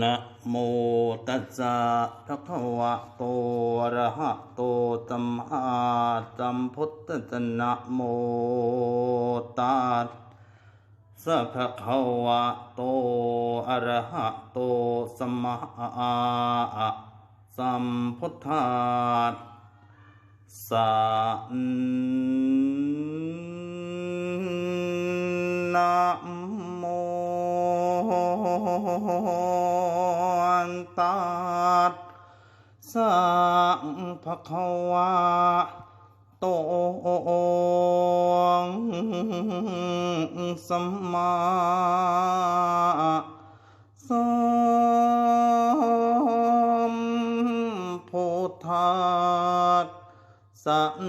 นะโมตัสสะภะคะวะโตอะระหะโตสัมมาสัมพุทธัสสะนะโมตัสสะภะคะวะโตอะระหะโตสัมมาสัมพุทธัสสะนะโม ตัสสะภะคะวะโตสัมมาสัมพุทธัสสัน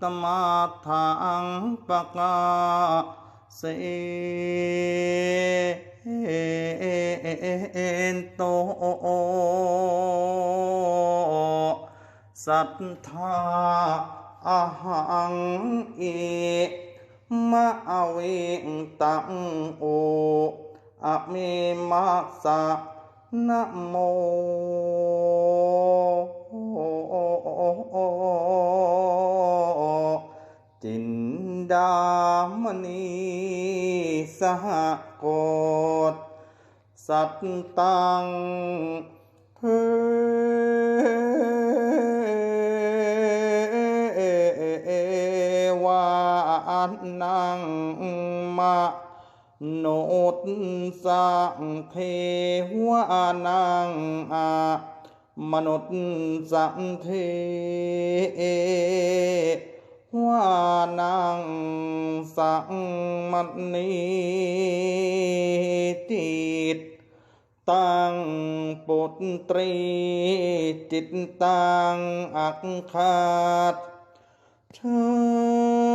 ตมาทังปะกาเส นโตสัทธาอาหังเอมะเวงตังโออะเมมัสสะนะโมจินดามณีสหกต ตังเทวานังมะโนตสังเทวานัง ตังปุตรีจิตตังอักขาดเธอ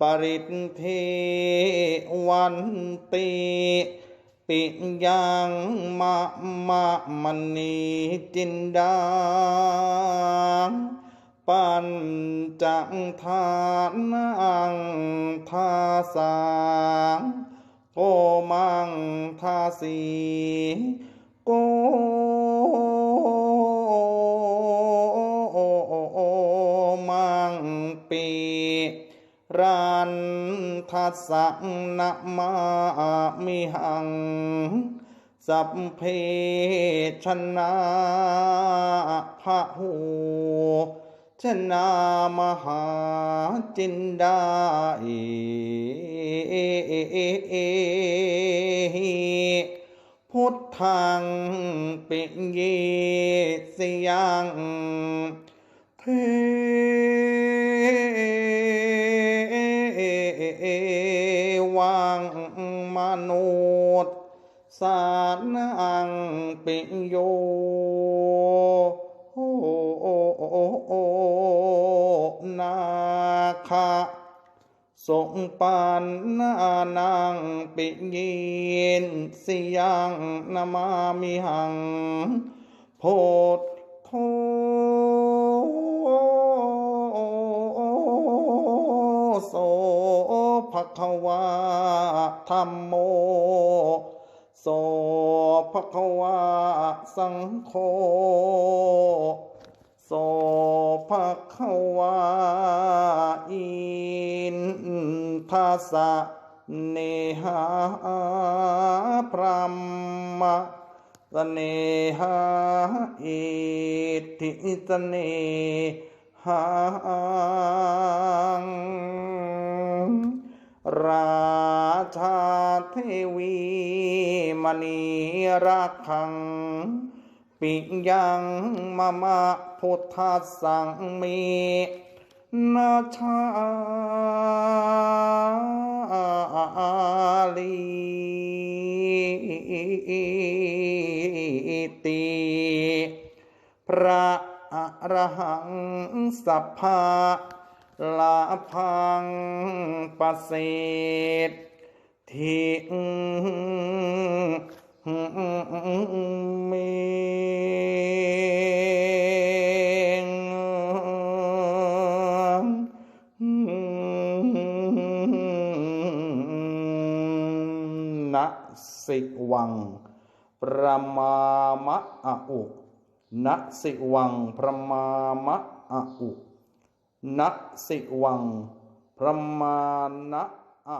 ปริตเทวันติปิยังมะมะมณีจินดา ปัญจังทานังทาสังโกมังทาสีโกมังปีรันทัสสะนะมามิหัง สัพเพชนะพะหู ชนามหาจินดาเอพุทธังปิเยสยังเทวังมนุษย์สานังปิโย นาคาสงปันนานังปิยินสิยังนามามิหัง โพธโทโสภควาธรรมโม โสภควาสังโฆ โสภควาอินทัสะเนหาพรหมสเนหาอิทิสเนหาราชาเทวีมณีรักขัง ปิยังมะมะพุทธสังมีนาชาลีติพระอรหังสัพพะลาพังประเสฐทิง นะสิวัง ประมามะอะอุนะสิวัง ประมามะอะอุนะสิวัง ประมาณะอะ